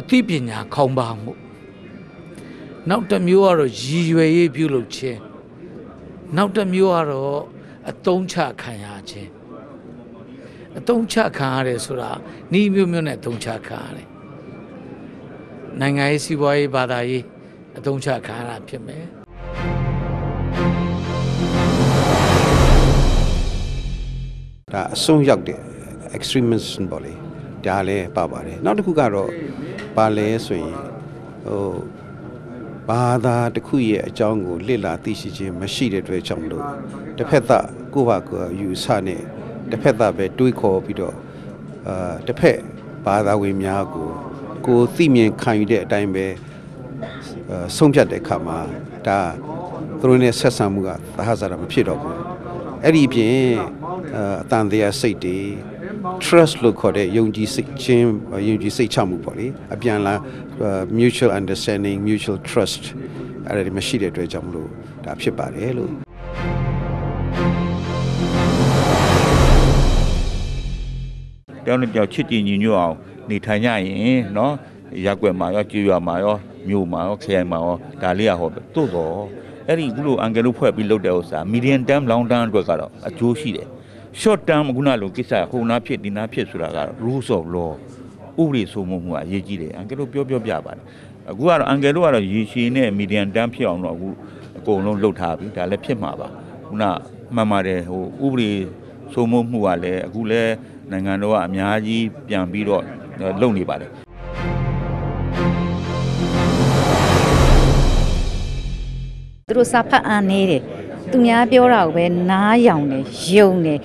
အသိပညာခေါင်းပါမှုနောက်တစ်မျိုးကတော့ရည်ရွယ်ရေးပြုလုပ်ခြင်းနောက်တစ်မျိုးကတော့အတုံးချခံရခြင်းအတုံးချခံရတယ်ဆိုတာဤမျိုးမျိုးနဲ့အတုံးချခံရတယ်နိုင်ငံရေးစီးပွားရေးဘာသာရေးအတုံးချခံရတာဖြစ်မယ်ဒါအဆုံးရောက်တဲ့ extremism ပေါ့လေ ဒါလည်းပါပါတယ်နောက်တစ်ခုကတော့ပါလဲဆိုရင်ဟိုဘာသာတစ်ခုရဲ့အကြောင်းကိုလစ်လာသိရှိခြင်းမရှိတဲ့အတွက်ကြောင့်မလို့တစ်ဖက်သားကိုယ့်ဘာကိုယ်ယူဆနဲ့တစ်ဖက်သားပဲတွေးခေါ်ပြီးတော့အာတစ်ဖက်ဘာသာဝင်များကိုကိုယ်သိမြင်ခံယူတဲ့အတိုင်းပဲအာဆုံးဖြတ်တဲ့အခါမှာဒါသူတို့နဲ့ဆက်ဆံမှုကသဟဇာတာမဖြစ်တော့ဘူးအဲ့ဒီအပြင်အာအတန်တရားစိတ်တွေ trust လို့ခေါ်တဲ့ယုံကြည်စိတ်ချင်းယုံကြည်စိတ်ချမှုပေါ့လေအပြန်လာအာ mutual understanding mutual trust အဲ့ဒါတွေမရှိတဲ့အတွက်ကြောင့်မလို့ဒါဖြစ်ပါတယ်လို့ တယောက်နဲ့တယောက်ချစ်ကြည်ညီညွတ်အောင်နေထိုင်ကြရင်เนาะရက်ွက်မှာရောကြေးရွာမှာရောမြို့မှာရောခရိုင်မှာရောဒါလေးရဟောတို့တော့အဲ့ဒီအခုလိုအန်ကယ်လို့ဖွဲ့ပြီးလုပ်တဲ့ဥစ္စာ medium term long term အတွက်ကတော့အကျိုးရှိတယ် short term အခုနလိုကိစ္စခုနာဖြစ်ဒီနာဖြစ်ဆိုတာကတော့ rules of law ဥပဒေစိုးမိုးမှုကအရေးကြီးတယ်အန်ကယ်လို့ပြောပြောပြပါတယ်အခုကတော့အန်ကယ်လို့ကတော့ရေရှည်နဲ့ medium term ဖြစ်အောင်တော့အခုအကုန်လုံးလှုပ်ထားပြီဒါလည်းဖြစ်မှာပါခုနမှန်ပါတယ်ဟိုဥပဒေစိုးမိုးမှုကလည်းအခုလည်းနိုင်ငံတော်ကအများကြီးပြန်ပြီးတော့လုပ်နေပါတယ်သူတို့စာဖတ်အားနေတယ် သူများပြောတာကိုပဲနားယောင်တယ်ယုံတယ်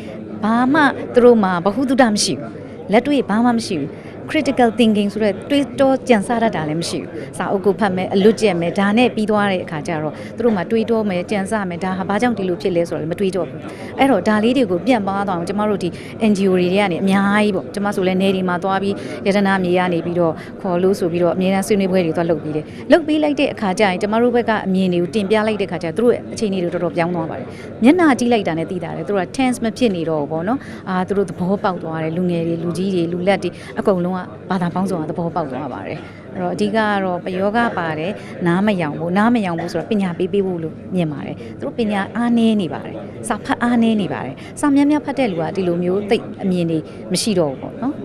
ဘာမှသူတို့မှာဘ ഹു တုဒမရှိဘူးလက်တွေ့ဘာမှမရှိဘူး critical thinking ဆိုတဲ့တွေးတောကြံစားတတ်တာလည်းမရှိဘူးစာအုပ်ကိုဖတ်မယ်အလွတ်ကျက်မယ်ဒါနဲ့ပြီးသွားတဲ့အခါကျတော့သူတို့မှာတွေးတောမယ်ကြံစားမယ်ဒါဟာဘာကြောင့်ဒီလိုဖြစ်လဲဆိုတော့လည်းမတွေးတော့ဘူးအဲ့တော့ဒါလေးတွေကိုပြန့်ပါသွားအောင်ကျမတို့ဒီ NGO တွေတွေကနေအများကြီးပေါ့ကျမဆိုလဲနေဒီမှာသွားပြီးရတနာမြေကနေပြီးတော့ခေါ်လို့ဆိုပြီးတော့အမြဲတမ်းဆွေးနွေးပွဲတွေသွားလုပ်ပြီးတယ်လုပ်ပြီးလိုက်တဲ့အခါကျရင်ကျမတို့ဘက်ကအမြင်တွေကိုတင်ပြလိုက်တဲ့အခါကျသူတို့ရဲ့အခြေအနေတွေတော်တော်ပြောင်းသွားပါတယ်မျက်နှာကြည့်လိုက်တာနဲ့သိတာလေသူတို့က tense မဖြစ်နေတော့ဘူးပေါ့နော်အာသူတို့သဘောပေါက်သွားတယ်လူငယ်တွေလူကြီးတွေလူလက်တွေအကုန်လုံးကဘာသာပေါင်းစုံကသဘောပေါက်သွားပါတယ်အဲ့တော့အဓိကကတော့ပယောဂပါတယ်နားမယောင်ဘူးနားမယောင်ဘူးဆိုတော့ပညာပေးပေးဖို့လို့မြင်ပါတယ်သူတို့ပညာအားနည်းနေပါတယ်စာဖတ်အားနည်းနေပါတယ်စာများများဖတ်တဲ့လူကဒီလိုမျိုးသိအမြင်တွေမရှိတော့ဘူးပေါ့နော်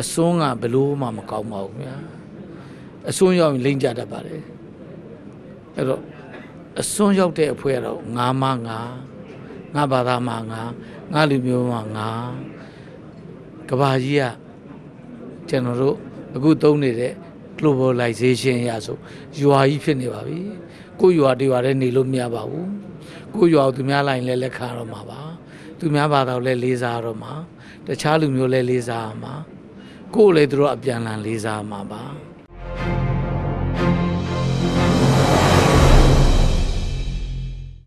အစွန်းကဘလို့မှမကောင်းပါဘူးဗျာအစွန်းရောက်ရင်လိမ့်ကြတတ်ပါတယ်အဲ့တော့အစွန်းရောက်တဲ့အဖွဲ့ကတော့ငါမငါ ငါဘာသာမငါငါလူမျိုးမငါကဘာကြီးကကျွန်တော်တို့အခုသုံးနေတဲ့ globalization ရဆိုရွာကြီးဖြစ်နေပါပြီကိုယ်ရွာတရွာတည်းနေလို့မရပါဘူးကိုယ်ရွာကိုသူများလိုက်ရင်လည်းလက်ခံရတော့မှာပါသူများဘာသာကိုလည်းလေးစားရတော့မှာတခြားလူမျိုးလည်းလေးစားရမှာကိုယ်လည်းသူတို့အပြန်အလှန်လေးစားရမှာပါ